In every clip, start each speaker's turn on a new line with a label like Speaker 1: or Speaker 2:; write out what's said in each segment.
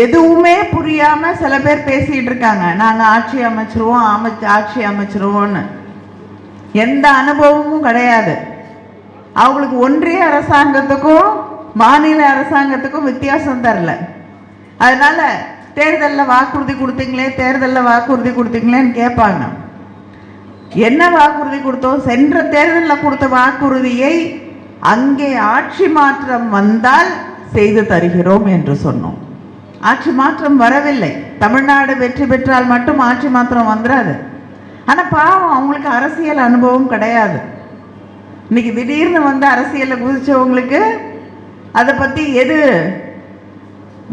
Speaker 1: எதுவுமே புரியாமல் சில பேர் பேசிகிட்டு இருக்காங்க. நாங்கள் ஆட்சி அமைச்சிருவோம் அமைச்சு ஆட்சி அமைச்சிருவோம்னு. எந்த அனுபவமும் கிடையாது. அவங்களுக்கு ஒன்றிய அரசாங்கத்துக்கும் மாநில அரசாங்கத்துக்கும் வித்தியாசம் தரல அதனால் தேர்தலில் வாக்குறுதி கொடுத்தீங்களே தேர்தலில் வாக்குறுதி கொடுத்தீங்களேன்னு கேட்பாங்க. என்ன வாக்குறுதி கொடுத்தோம்? சென்ற தேர்தலில் கொடுத்த வாக்குறுதியை அங்கே ஆட்சி மாற்றம் வந்தால் செய்து தருகிறோம் என்று சொன்னோம். ஆட்சி மாற்றம் வரவில்லை. தமிழ்நாடு வெற்றி பெற்றால் மட்டும் ஆட்சி மாற்றம் வந்துடாது ஆனால் பாவம் அவங்களுக்கு அரசியல் அனுபவம் கிடையாது. இன்னைக்கு திடீர்னு வந்து அரசியலில் குதிச்சவங்களுக்கு அதை பற்றி எது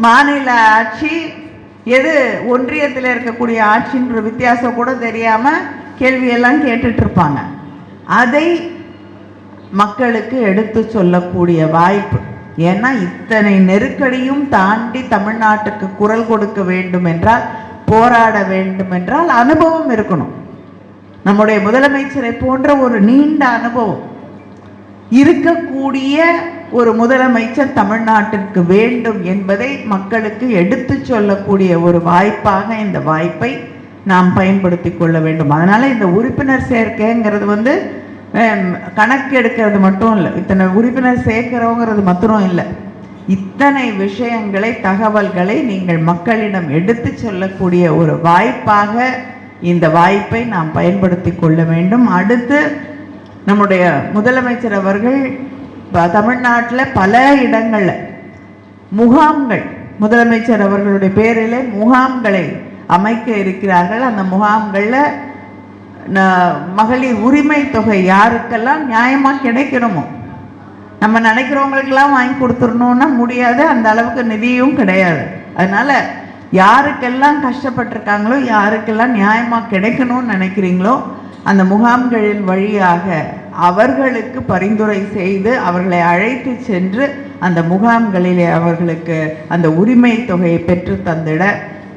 Speaker 1: மாநில ஆட்சி எது ஒன்றியத்தில் இருக்கக்கூடிய ஆட்சின்ற வித்தியாசம் கூட தெரியாமல் கேள்வியெல்லாம் கேட்டுட்ருப்பாங்க. அதை மக்களுக்கு எடுத்து சொல்லக்கூடிய வாய்ப்பு. ஏன்னா இத்தனை நெருக்கடியும் தாண்டி தமிழ்நாட்டுக்கு குரல் கொடுக்க வேண்டும் என்றால் போராட வேண்டும் என்றால் அனுபவம் இருக்கணும். நம்முடைய முதலமைச்சரை போன்ற ஒரு நீண்ட அனுபவம் இருக்கக்கூடிய ஒரு முதலமைச்சர் தமிழ்நாட்டிற்கு வேண்டும் என்பதை மக்களுக்கு எடுத்து சொல்லக்கூடிய ஒரு வாய்ப்பாக இந்த வாய்ப்பை நாம் பயன்படுத்தி கொள்ள வேண்டும். அதனால் இந்த உறுப்பினர் சேர்க்கைங்கிறது வந்து கணக்கு எடுக்கிறது மட்டும் இல்லை இத்தனை உறுப்பினர் சேர்க்கிறோங்கிறது மாத்திரம் இல்லை. இத்தனை விஷயங்களை தகவல்களை நீங்கள் மக்களிடம் எடுத்து சொல்லக்கூடிய ஒரு வாய்ப்பாக இந்த வாய்ப்பை நாம் பயன்படுத்தி கொள்ள வேண்டும். அடுத்து நம்முடைய முதலமைச்சர் அவர்கள் தமிழ்நாட்டில் பல இடங்களில் முகாம்கள் முதலமைச்சர் அவர்களுடைய பேரிலே முகாம்களை அமைக்க இருக்கிறார்கள். அந்த முகாம்களில் மகளிர் உரிமை தொகை யாருக்கெல்லாம் நியாயமாக கிடைக்கணுமோ? நம்ம நினைக்கிறவங்களுக்கெல்லாம் வாங்கி கொடுத்துடணும்னா முடியாது அந்த அளவுக்கு நிதியும் கிடையாது. அதனால் யாருக்கெல்லாம் கஷ்டப்பட்டிருக்காங்களோ யாருக்கெல்லாம் நியாயமாக கிடைக்கணும்னு நினைக்கிறீங்களோ அந்த முகாம்களின் வழியாக அவர்களுக்கு பரிந்துரை செய்து அவர்களை அழைத்து சென்று அந்த முகாம்களிலே அவர்களுக்கு அந்த உரிமை தொகையை பெற்று தந்திட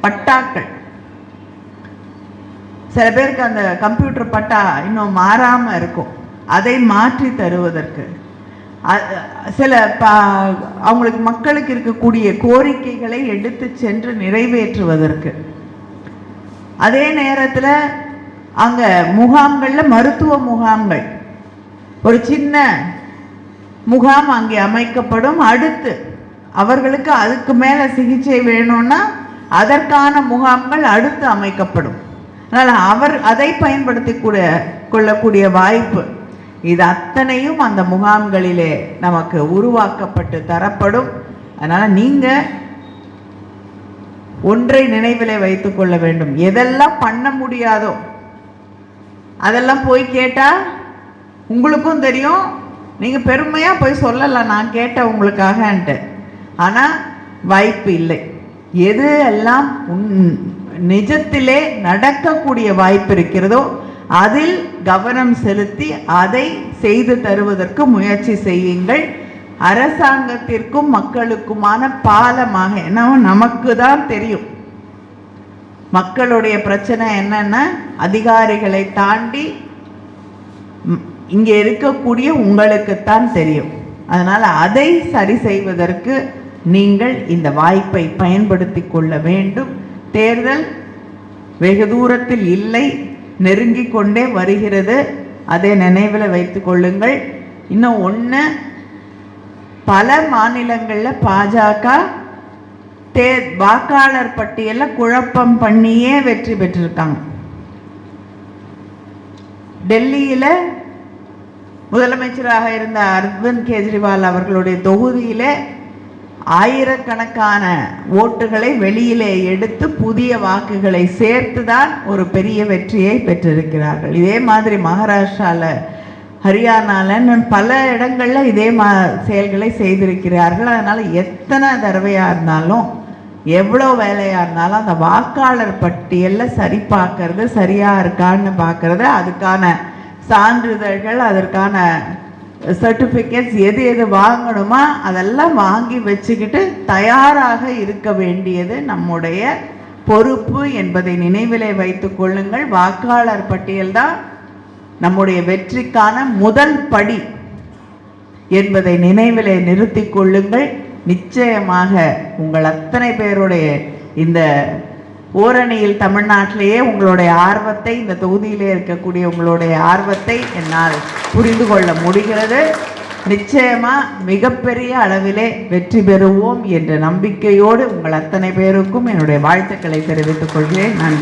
Speaker 1: பட்டாக்கள் சில பேருக்கு அந்த கம்ப்யூட்டர் பட்டா இன்னும் மாறாமல் இருக்கும். அதை மாற்றி தருவதற்கு. சில அவங்களுக்கு மக்களுக்கு இருக்கக்கூடிய கோரிக்கைகளை எடுத்து சென்று நிறைவேற்றுவதற்கு. அதே நேரத்தில் அங்கே முகாம்களில் மருத்துவ முகாம்கள். ஒரு சின்ன முகாம் அங்கே அமைக்கப்படும். அடுத்து அவர்களுக்கு அதுக்கு மேலே சிகிச்சை வேணும்னா அதற்கான முகாம்கள் அடுத்து அமைக்கப்படும். அதனால் அவர் அதை பயன்படுத்தி கூட கொள்ளக்கூடிய வாய்ப்பு. இது அத்தனையும் அந்த முகாம்களிலே நமக்கு உருவாக்கப்பட்டு தரப்படும். அதனால் நீங்கள் ஒன்றை நினைவிலே வைத்துக்கொள்ள வேண்டும். எதெல்லாம் பண்ண முடியாதோ அதெல்லாம் போய் கேட்டால் உங்களுக்கும் தெரியும். நீங்கள் பெருமையாக போய் சொல்லலாம். நான் கேட்டேன் உங்களுக்காகன்ட்டு. ஆனால் வாய்ப்பு இல்லை. எது எல்லாம் உன்- நிஜத்திலே நடக்கக்கூடிய வாய்ப்பு இருக்கிறதோ அதில் கவனம் செலுத்தி அதை செய்து தருவதற்கு முயற்சி செய்யுங்கள். அரசாங்கத்திற்கும் மக்களுக்குமான பாலமாக ஏன்னா நமக்கு தான் தெரியும். மக்களுடைய பிரச்சனை என்னன்னா அதிகாரிகளை தாண்டி இங்கே இருக்கக்கூடிய உங்களுக்குத்தான் தெரியும். அதனால் அதை சரி செய்வதற்கு நீங்கள் இந்த வாய்ப்பை பயன்படுத்தி கொள்ள வேண்டும். தேர்தல் வெகு தூரத்தில் இல்லை. நெருங்கி கொண்டே வருகிறது. அதை நினைவில் வைத்து கொள்ளுங்கள். இன்னும் ஒன்று பல மாநிலங்களில் பாஜக தே வாக்காளர் பட்டியலில் குழப்பம் பண்ணியே வெற்றி பெற்றிருக்காங்க. டெல்லியில் முதலமைச்சராக இருந்த அரவிந்த் கெஜ்ரிவால் அவர்களுடைய தொகுதியிலே ஆயிரக்கணக்கான ஓட்டுகளை வெளியிலே எடுத்து புதிய வாக்குகளை சேர்த்துதான் ஒரு பெரிய வெற்றியை பெற்றிருக்கிறார்கள். இதே மாதிரி மகாராஷ்டிராவில் ஹரியானால பல இடங்களில் இதே மா செயல்களை செய்திருக்கிறார்கள். அதனால் எத்தனை தடவையாக இருந்தாலும் எவ்வளோ வேலையாக இருந்தாலும் அந்த வாக்காளர் பட்டியலில் சரி பார்க்கறது சரியாக இருக்கான்னு பார்க்கறது அதுக்கான சான்றிதழ்கள் அதற்கான சர்டிஃபிகேட்ஸ் எது எது வாங்கணுமா அதெல்லாம் வாங்கி வச்சுக்கிட்டு தயாராக இருக்க வேண்டியது நம்முடைய பொறுப்பு என்பதை நினைவிலே வைத்து கொள்ளுங்கள். வாக்காளர் பட்டியல் தான் நம்முடைய வெற்றிக்கான முதல் படி என்பதை நினைவிலே நிறுத்தி கொள்ளுங்கள். நிச்சயமாக உங்கள் அத்தனை பேருடைய இந்த ஓரணியில் தமிழ்நாட்டிலேயே உங்களுடைய ஆர்வத்தை இந்த தொகுதியிலே இருக்கக்கூடிய உங்களுடைய ஆர்வத்தை என்னால் புரிந்து கொள்ள முடிகிறது. நிச்சயமாக மிகப்பெரிய அளவிலே வெற்றி பெறுவோம் என்ற நம்பிக்கையோடு உங்கள் அத்தனை பேருக்கும் என்னுடைய வாழ்த்துக்களை தெரிவித்துக் கொள்கிறேன். நன்றி.